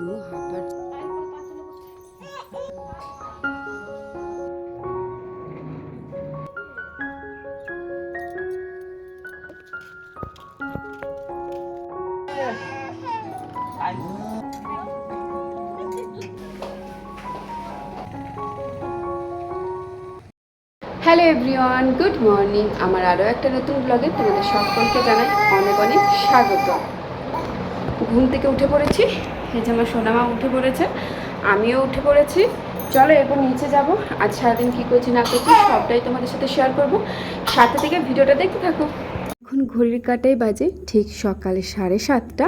হাঁপার hello everyone good morning আমার আরও একটা নতুন ব্লগে তোমাদের সকলকে জানাই অনেক অনেক স্বাগত। ঘুম থেকে উঠে পড়েছি। এই যে আমার সোনামা উঠে পড়েছে, আমিও উঠে পড়েছি। চলো এরপর নিচে যাব, আজ সারাদিন কী করছি না করছি সবটাই তোমাদের সাথে শেয়ার করব। সাথে থেকে ভিডিওটা দেখতে থাকো। এখন ঘড়ির কাটাই বাজে ঠিক সকালে সাড়ে সাতটা।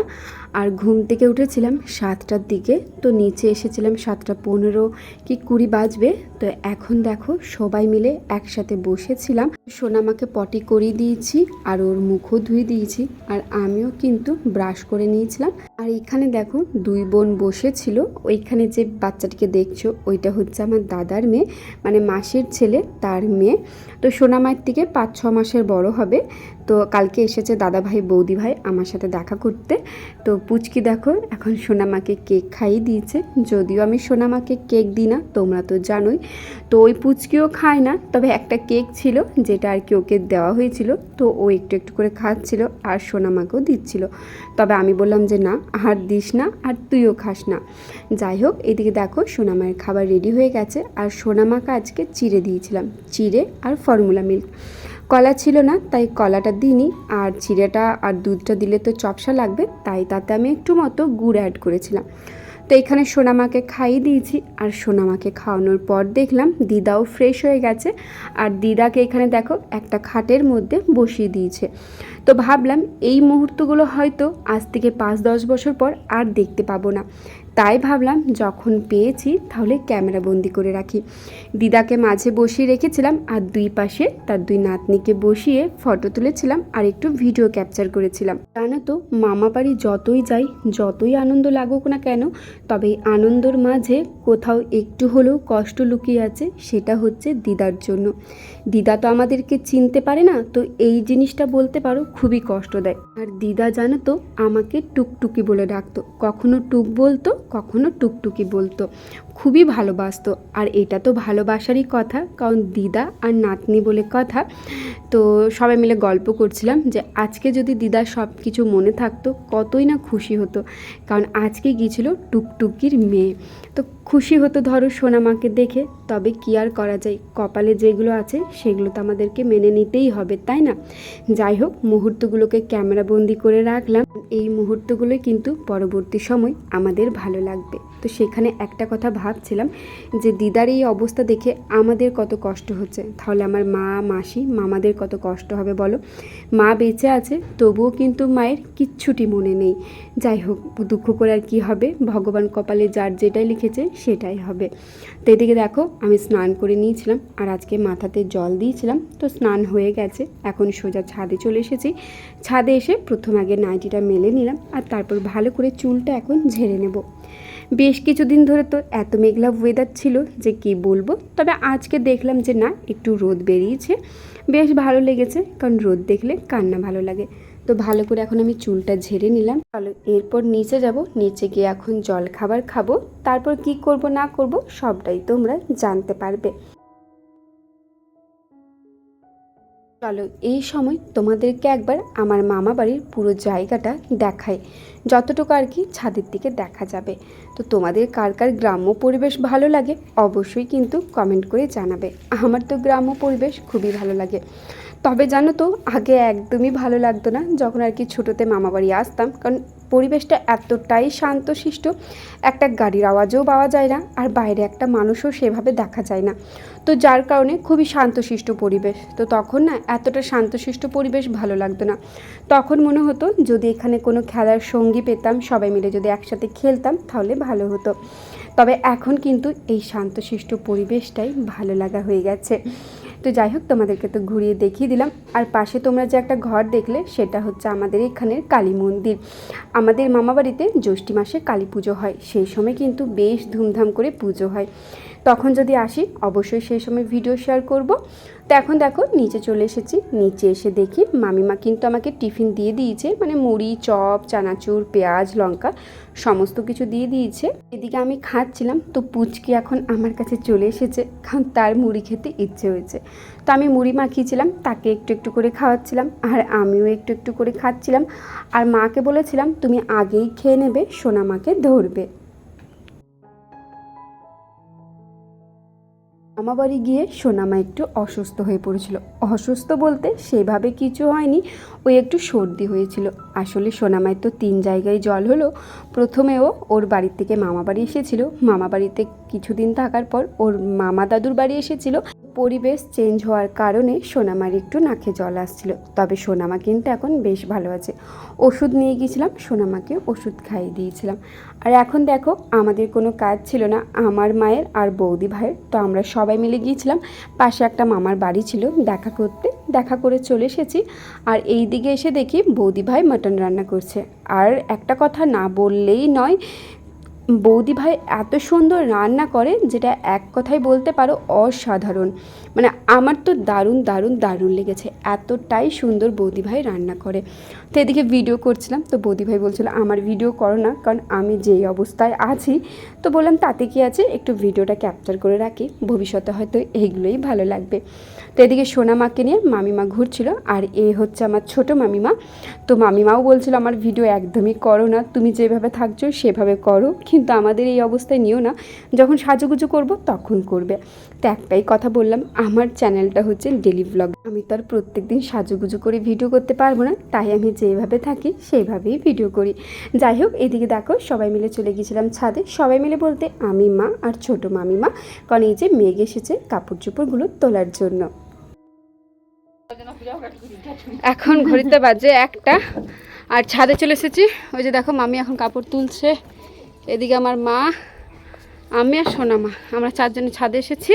আর ঘুম থেকে উঠেছিলাম সাতটার দিকে। তো নিচে এসেছিলাম সাতটা পনেরো কি কুড়ি বাজবে। তো এখন দেখো সবাই মিলে একসাথে বসেছিলাম। সোনামাকে পটি করিয়ে দিয়েছি আর ওর মুখও ধুয়ে দিয়েছি। আর আমিও কিন্তু ব্রাশ করে নিয়েছিলাম। আর এখানে দেখো দুই বোন বসেছিল। ওইখানে যে বাচ্চাটিকে দেখছ, ওইটা হচ্ছে আমার দাদার মেয়ে মানে মাসির ছেলে, তার মেয়ে। তো সোনামায়ের থেকে পাঁচ ছ মাসের বড় হবে। তো কালকে এসেছে দাদা ভাই বৌদি ভাই আমার সাথে দেখা করতে। তো পুচকি দেখো, এখন সোনামাকে কেক খাইয়ে দিয়েছে। যদিও আমি সোনামাকে কেক দিই না, তোমরা তো জানোই। তো ওই পুচকিও খায় না, তবে একটা কেক ছিল যেটা আর কি ওকে দেওয়া হয়েছিল। তো ও একটু একটু করে খাচ্ছিল আর সোনামাকেও দিচ্ছিল। তবে আমি বললাম যে, না, আর দিস না, আর তুইও খাস না। যাই হোক, এদিকে দেখো সোনামায়ের খাবার রেডি হয়ে গেছে। আর সোনামাকে আজকে চিড়ে দিয়েছিলাম, চিড়ে আর ফর্মুলা মিল্ক। কলা ছিল না, তাই কলাটা দিইনি। আর চিড়েটা আর দুধটা দিলে তো চপসা লাগবে, তাই তাতে আমি একটু মতো গুড় অ্যাড করেছিলাম। তো এখানে সোনামাকে খাইয়ে দিয়েছি, আর সোনামাকে খাওয়ানোর পর দেখলাম দিদাও ফ্রেশ হয়ে গেছে। আর দিদাকে এখানে দেখো, একটা খাটের মধ্যে বসিয়ে দিয়েছে। তো ভাবলাম এই মুহূর্তগুলো হয়তো আজ থেকে পাঁচ দশ বছর পর আর দেখতে পাবো না। তাই ভাবলাম যখন পেয়েছি তাহলে ক্যামেরা বন্দি করে রাখি। দিদাকে মাঝে বসিয়ে রেখেছিলাম আর দুই পাশে তার দুই নাতনিকে বসিয়ে ফটো তুলেছিলাম আর একটু ভিডিও ক্যাপচার করেছিলাম। জানো তো, মামা বাড়ি যতই যাই, যতই আনন্দ লাগুক না কেন, তবে আনন্দর মাঝে কোথাও একটু হলেও কষ্ট লুকিয়ে আছে সেটা হচ্ছে দিদার জন্য। দিদা তো আমাদেরকে চিনতে পারে না, তো এই জিনিসটা বলতে পারো খুবই কষ্ট দেয়। আর দিদা জানো তো আমাকে টুকটুকি বলে ডাকতো। কখনো টুক বলতো কখনো টুকটুকি বলতো। খুবই ভালোবাসতো। আর এটা তো ভালোবাসারই কথা, কারণ দিদা আর নাতনি বলে কথা। তো সবাই মিলে গল্প করছিলাম যে, আজকে যদি দিদা সব কিছু মনে থাকতো, কতই না খুশি হতো। কারণ আজকে গিয়েছিল টুকটুকির মেয়ে। তো খুশি হতো ধরো সোনামাকে দেখে, তবে কি আর করা যায়? কপালে যেগুলো আছে, সেগুলো তো আমাদেরকে মেনে নিতেই হবে, তাই না? যাই হোক, মুহূর্তগুলোকে ক্যামেরাবন্দি করে রাখলাম। এই মুহূর্তগুলোই কিন্তু পরবর্তী সময় আমাদের ভালো লাগবে। তো সেখানে একটা কথা ভাবছিলাম যে দিদার এই অবস্থা দেখে আমাদের কত কষ্ট হচ্ছে। তাহলে আমার মা, মাসি, মামাদের কত কষ্ট হবে বলো? মা বেঁচে আছে, তবুও কিন্তু মায়ের কিচ্ছুটি মনে নেই। যাই হোক, দুঃখ করে আর কী হবে? ভগবান কপালে যার যেটাই লিখেছে সেটাই হবে। তো এদিকে দেখো, আমি স্নান করে নিয়েছিলাম আর আজকে মাথাতে জল দিয়েছিলাম। তো স্নান হয়ে গেছে, এখন সোজা ছাদে চলে এসেছি। ছাদে এসে প্রথম আগে নাইটিটা মেলে নিলাম আর তারপর ভালো করে চুলটা এখন ঝেড়ে নেব। বেশ কিছুদিন ধরে তো এত মেঘলা ওয়েদার ছিল যে কি বলব? তবে আজকে দেখলাম যে না, একটু রোদ বেরিয়েছে। বেশ ভালো লেগেছে, কারণ রোদ দেখলে কান্না ভালো লাগে। তো ভালো করে এখন আমি চুলটা ঝেড়ে নিলাম। চলো এরপর নিচে যাব। নিচে গিয়ে এখন জল খাবার খাব। তারপর কি করব, না করব, সবটাই তোমরা জানতে পারবে। চলো এই সময় তোমাদেরকে একবার আমার মামা বাড়ির পুরো জায়গাটা দেখাই। যতটুকু আর কি ছাদের দিকে দেখা যাবে। তো তোমাদের কার কার গ্রাম্য পরিবেশ ভালো লাগে অবশ্যই কিন্তু কমেন্ট করে জানাবে। আমার তো গ্রাম্য পরিবেশ খুবই ভালো লাগে। তবে জানো তো, আগে একদমই ভালো লাগতো না যখন আর কি ছোটোতে মামা বাড়ি আসতাম। কারণ পরিবেশটা এতটাই শান্তশিষ্ট, একটা গাড়ির আওয়াজও পাওয়া যায় না আর বাইরে একটা মানুষও সেভাবে দেখা যায় না। তো যার কারণে খুবই শান্তশিষ্ট পরিবেশ। তো তখন না এতটা শান্তশিষ্ট পরিবেশ ভালো লাগতো না। তখন মনে হতো যদি এখানে কোনো খেলার সঙ্গী পেতাম, সবাই মিলে যদি একসাথে খেলতাম তাহলে ভালো হতো। তবে এখন কিন্তু এই শান্তশিষ্ট পরিবেশটাই ভালো লাগা হয়ে গেছে। তো যাই হোক, তোমাদেরকে তো ঘুরিয়ে দেখিয়ে দিলাম। আর পাশে তোমরা যে একটা ঘর দেখলে, সেটা হচ্ছে আমাদের এখানের কালী মন্দির। আমাদের মামাবাড়িতে জ্যৈষ্ঠী মাসে কালী পুজো হয়। সেই সময় কিন্তু বেশ ধুমধাম করে পুজো হয়। তখন যদি আসি, অবশ্যই সেই সময় ভিডিও শেয়ার করব। তো এখন দেখো, নিচে চলে এসেছি। নিচে এসে দেখি মামিমা কিন্তু আমাকে টিফিন দিয়ে দিয়েছে মানে মুড়ি, চপ, চানাচুর, পেঁয়াজ, লঙ্কা সমস্ত কিছু দিয়ে দিয়েছে। এদিকে আমি খাচ্ছিলাম, তো পুচকি এখন আমার কাছে চলে এসেছে, কারণ তার মুড়ি খেতে ইচ্ছে হয়েছে। তো আমি মুড়ি মাখিয়েছিলাম, তাকে একটু একটু করে খাওয়াচ্ছিলাম, আর আমিও একটু একটু করে খাচ্ছিলাম। আর মাকে বলেছিলাম, তুমি আগেই খেয়ে নেবে, সোনা মাকে ধরবে। মামা বাড়ি গিয়ে সোনামা একটু অসুস্থ হয়ে পড়েছিল। অসুস্থ বলতে সেভাবে কিছু হয়নি ওই একটু সর্দি হয়েছিল। আসলে সোনামায় তো তিন জায়গায় জল হলো। প্রথমেও ওর বাড়ির থেকে মামা বাড়ি এসেছিল। মামা বাড়িতে কিছুদিন থাকার পর ওর মামা দাদুর বাড়ি এসেছিল। পরিবেশ চেঞ্জ হওয়ার কারণে সোনামার একটু নাকে জল আসছিল। তবে সোনামা কিন্তু এখন বেশ ভালো আছে। ওষুধ নিয়ে গিয়েছিলাম সোনামাকে ওষুধ খাইয়ে দিয়েছিলাম। আর এখন দেখো, আমাদের কোনো কাজ ছিল না, আমার মায়ের আর বৌদি ভাইয়ের। তো আমরা সবাই মিলে গিয়েছিলাম, পাশে একটা মামার বাড়ি ছিল, দেখা করতে। দেখা করে চলে এসেছি, আর এই দিকে এসে দেখি বৌদি ভাই মাটন রান্না করছে। আর একটা কথা না বললেই নয় বৌদি ভাই এত সুন্দর রান্না করে যেটা এক কথায় বলতে পারো অসাধারণ। মানে আমার তো দারুণ দারুণ দারুণ লেগেছে এতটাই সুন্দর বৌদি ভাই রান্না করে। তো এদিকে ভিডিও করছিলাম, তো বৌদি ভাই বলছিল, আমার ভিডিও করো না, কারণ আমি যেই অবস্থায় আছি, তো বললাম তাতে কি আছে, একটু ভিডিওটা ক্যাপচার করে রাখি, ভবিষ্যতে হয়তো এইগুলোই ভালো লাগবে। তো এদিকে সোনা মাকে নিয়ে মামিমা ঘুরছিল, আর এ হচ্ছে আমার ছোট মামিমা। তো মামিমাও বলছিল, আমার ভিডিও একদমই করো না, তুমি যেভাবে থাকছো সেভাবে করো, কিন্তু আমাদের এই অবস্থায় নিও না। যখন সাজুগুজু করব তখন করবে। তো একটাই কথা বললাম, আমার চ্যানেলটা হচ্ছে ডেলি ব্লগ। আমি তো আর প্রত্যেক দিন সাজুগুজু করে ভিডিও করতে পারব না, তাই আমি যেভাবে থাকি সেইভাবেই ভিডিও করি। যাই হোক, এদিকে দেখো, সবাই মিলে চলে গিয়েছিলাম ছাদে। সবাই মিলে বলতে আমি মা আর ছোট মামিমা, কারণ এই যে মেঘ এসেছে কাপড় চোপড়গুলো তোলার জন্য। এখন ঘড়িতে বাজে একটা, আর ছাদে চলে এসেছি। ওই যে দেখো, মামি এখন কাপড় তুলছে। এদিকে আমার মা, আমি আর সোনা মা। আমরা চারজনে ছাদে এসেছি।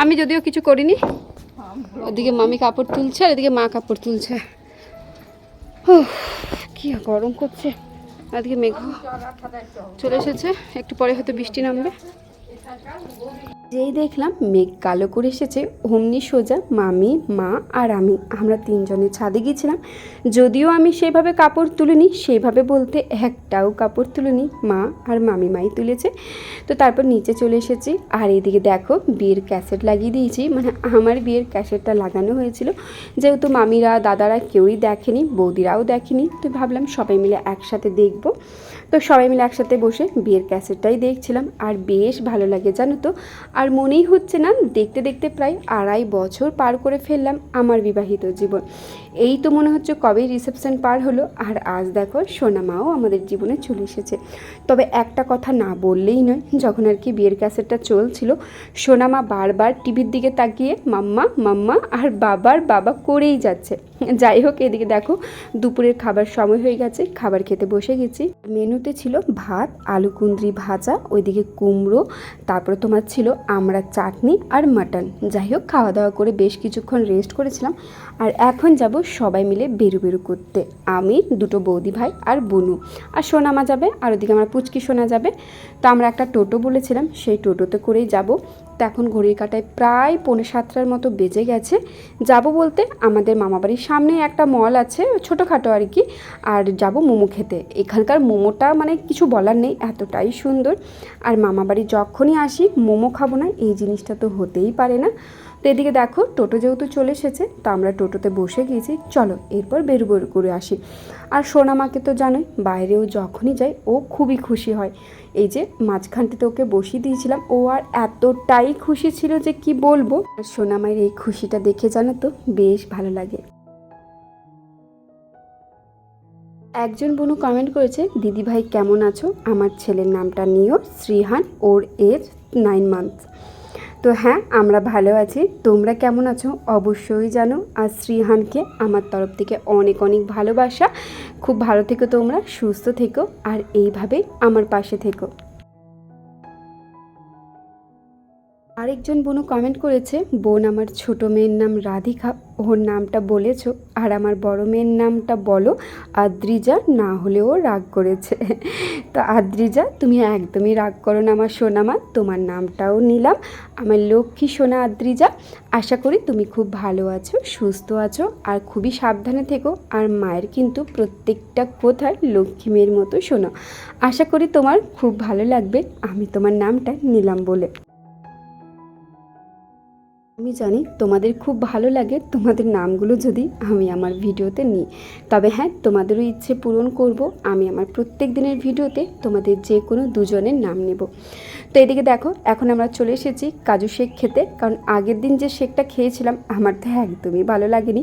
আমি যদিও কিছু করিনি। ওদিকে মামি কাপড় তুলছে, আর এদিকে মা কাপড় তুলছে। কি গরম করছে। এদিকে মেঘ চলে এসেছে। একটু পরে হয়তো বৃষ্টি নামবে। যেই দেখলাম মেঘ কালো করে এসেছে, অমনি সোজা মামি, মা আর আমি। আমরা তিনজনে ছাদে গিয়েছিলাম। যদিও আমি সেভাবে কাপড় তুলিনি, সেভাবে বলতে একটাও কাপড় তুলিনি, মা আর মামি মাই তুলেছে। তো তারপর নিচে চলে এসেছি। আর এদিকে দেখো, বিয়ের ক্যাসেট লাগিয়ে দিয়েছি। মানে আমার বিয়ের ক্যাসেটটা লাগানো হয়েছিল। যেহেতু মামিরা, দাদারা কেউই দেখেনি, বৌদিরাও দেখেনি, তো ভাবলাম সবাই মিলে একসাথে দেখব। তো সবাই মিলে একসাথে বসে বিয়ের ক্যাসেটটাই দেখছিলাম। আর বেশ ভালো লাগে, জানো তো। আর মনেই হচ্ছে না, দেখতে দেখতে প্রায় আড়াই বছর পার করে ফেললাম আমার বিবাহিত জীবন। এই তো মনে হচ্ছে কবেই রিসেপশন পার হলো। আর আজ দেখো, সোনা মাও আমাদের জীবনে চলে এসেছে। তবে একটা কথা না বললেই নয়, যখন আর কি বিয়ের ক্যাসেটটা চলছিল সোনামা বারবার টিভির দিকে তাকিয়ে মাম্মা মাম্মা আর বাবার বাবা করেই যাচ্ছে। যাই হোক, এদিকে দেখো, দুপুরের খাবার সময় হয়ে গেছে, খাবার খেতে বসে গেছি। মেনুতে ছিল ভাত, আলু কুন্দ্রি ভাজা, ওইদিকে কুমড়ো, তারপরে তোমার ছিল আমরা চাটনি আর মাটন। যাই হোক খাওয়া দাওয়া করে বেশ কিছুক্ষণ রেস্ট করেছিলাম আর এখন যাব সবাই মিলে বেরু বেরু করতে। আমি, দুটো বৌদি ভাই আর বনু। আর সোনামা যাবে আর ওদিকে আমার পুচকি সোনা যাবে। তো আমরা একটা টোটো বলেছিলাম, সেই টোটোতে করেই যাব। এখন ঘড়ির কাটায় প্রায় পৌনে সাতটার মতো বেজে গেছে। যাব বলতে আমাদের মামাবাড়ির সামনে একটা মল আছে, ছোটোখাটো আর কি। আর যাব মোমো খেতে। এখানকার মোমোটা মানে কিছু বলার নেই, এতটাই সুন্দর। আর মামাবাড়ি যখনই আসি, মোমো খাব না, এই জিনিসটা তো হতেই পারে না। তো এদিকে দেখো, টোটো যেহেতু চলে এসেছে, তো আমরা টোটোতে বসে গিয়েছি চলো, এরপর বেরু বেরু করে আসি। আর সোনামাকে তো জানোই, বাইরেও যখনই যাই, ও খুবই খুশি হয়। এই যে মাঝখানটাতে ওকে বসিয়ে দিয়েছিলাম, ও আর এতটাই খুশি ছিল যে কি বলব। আর সোনামায়ের এই খুশিটা দেখে জানো তো বেশ ভালো লাগে। একজন বোনু কমেন্ট করেছে, দিদি ভাই কেমন আছো? আমার ছেলের নামটা নিও, শ্রীহান, ওর এজ নাইন মান্থ তো হ্যাঁ আমরা ভালো আছি। তোমরা কেমন আছো? অবশ্যই জানো আর শ্রীহানকে আমার তরফ থেকে অনেক অনেক ভালোবাসা। খুব ভালো থেকো তোমরা, সুস্থ থেকো, আর এইভাবে আমার পাশে থেকো। আরেকজন বোনও কমেন্ট করেছে, বোন, আমার ছোট মেয়ের নাম রাধিকা, ওর নামটা বলেছ, আর আমার বড় মেয়ের নামটা বলো, আদ্রিজা, না হলেও রাগ করেছে। তো আদ্রিজা, তুমি একদমই রাগ করো না আমার সোনামা, তোমার নামটাও নিলাম, আমার লক্ষ্মী সোনা আদ্রিজা, আশা করি তুমি খুব ভালো আছো, সুস্থ আছো, আর খুবই সাবধানে থেকো, আর মায়ের কিন্তু প্রত্যেকটা কোথায় লক্ষ্মী মেয়ের মতো শোনো। আশা করি তোমার খুব ভালো লাগবে, আমি তোমার নামটা নিলাম বলে। আমি জানি তোমাদের খুব ভালো লাগে, তোমাদের নামগুলো যদি আমি আমার ভিডিওতে নিই। তবে হ্যাঁ তোমাদেরও ইচ্ছে পূরণ করব, আমি আমার প্রত্যেক দিনের ভিডিওতে তোমাদের যে কোনো দুজনের নাম নেব। তো এদিকে দেখো, এখন আমরা চলে এসেছি কাজু শেক খেতে, কারণ আগের দিন যে শেকটা খেয়েছিলাম, আমার তো একদমই ভালো লাগেনি।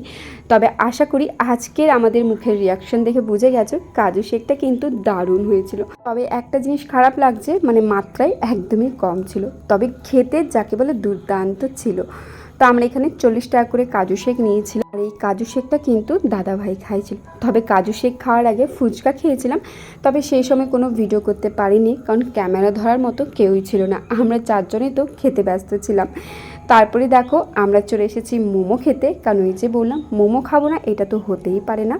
তবে আশা করি আজকের আমাদের মুখের রিয়াকশন দেখে বুঝে গেছো, কাজু শেকটা কিন্তু দারুণ হয়েছিল। তবে একটা জিনিস খারাপ লাগছে মানে মাত্রায় একদমই কম ছিল। তবে খেতে যাকে বলে দুর্দান্ত ছিল। তো আমরা এখানে চল্লিশ টাকা করে কাজু শেক নিয়েছিলাম। আর এই কাজু শেকটা কিন্তু দাদাভাই খাইছিল। তবে কাজু শেক খাওয়ার আগে ফুচকা খেয়েছিলাম, তবে সেই সময় কোনো ভিডিও করতে পারিনি, কারণ ক্যামেরা ধরার মতো কেউই ছিল না। আমরা চারজনেই তো খেতে ব্যস্ত ছিলাম। তারপরে দেখো, আমরা চলে এসেছি মোমো খেতে। কারণ ওই যে বললাম, মোমো খাব না, এটা তো হতেই পারে না।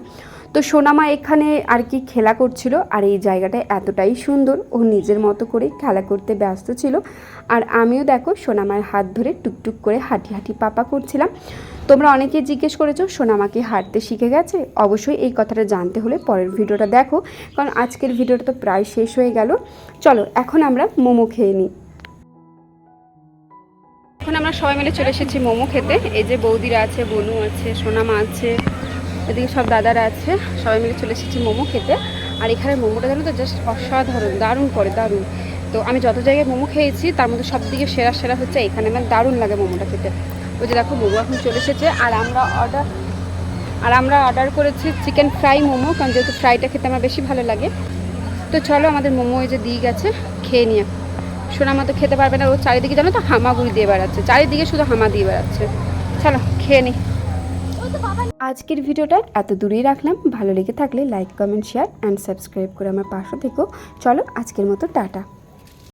তো সোনামা এখানে আর কি খেলা করছিল আর এই জায়গাটা এতটাই সুন্দর, ও নিজের মতো করে খেলা করতে ব্যস্ত ছিল। আর আমিও দেখো সোনামার হাত ধরে টুকটুক করে হাঁটি হাঁটি পাপা করছিলাম। তোমরা অনেকে জিজ্ঞেস করেছ সোনামাকে হাঁটতে শিখে গেছে? অবশ্যই এই কথাটা জানতে হলে পরের ভিডিওটা দেখো, কারণ আজকের ভিডিওটা তো প্রায় শেষ হয়ে গেল। চলো, এখন আমরা মোমো খেয়ে নিই। এখন আমরা সবাই মিলে চলে এসেছি মোমো খেতে। এই যে বৌদিরা আছে, বনু আছে, সোনামা আছে। এদিকে সব দাদারা আছে, সবাই মিলে চলে এসেছি মোমো খেতে। আর এখানে মোমোটা জানো তো জাস্ট অসাধারণ, দারুণ করে, দারুণ। তো আমি যত জায়গায় মোমো খেয়েছি, তার মধ্যে সব দিকে সেরা সেরা হচ্ছে এখানে আমার দারুণ লাগে মোমোটা খেতে। ওই যে দেখো, মোমো এখন চলে এসেছে। আর আমরা অর্ডার আর আমরা অর্ডার করেছি চিকেন ফ্রাই মোমো, কারণ যেহেতু ফ্রাইটা খেতে আমার বেশি ভালো লাগে। তো চলো আমাদের মোমো ওই যে দিয়ে গেছে, খেয়ে নিয়ে। সোনা মতো খেতে পারবে না, ও চারিদিকে জানো তো হামাগুড়ি দিয়ে বেড়াচ্ছে, চারিদিকে শুধু হামা দিয়ে বেড়াচ্ছে। চলো, খেয়ে নিই আজকের ভিডিওটা এত দূরেই রাখলাম। ভালো লেগে থাকলে like, comment share and subscribe করে আমার পাশে থেকো। চলো আজকের মতো টাটা।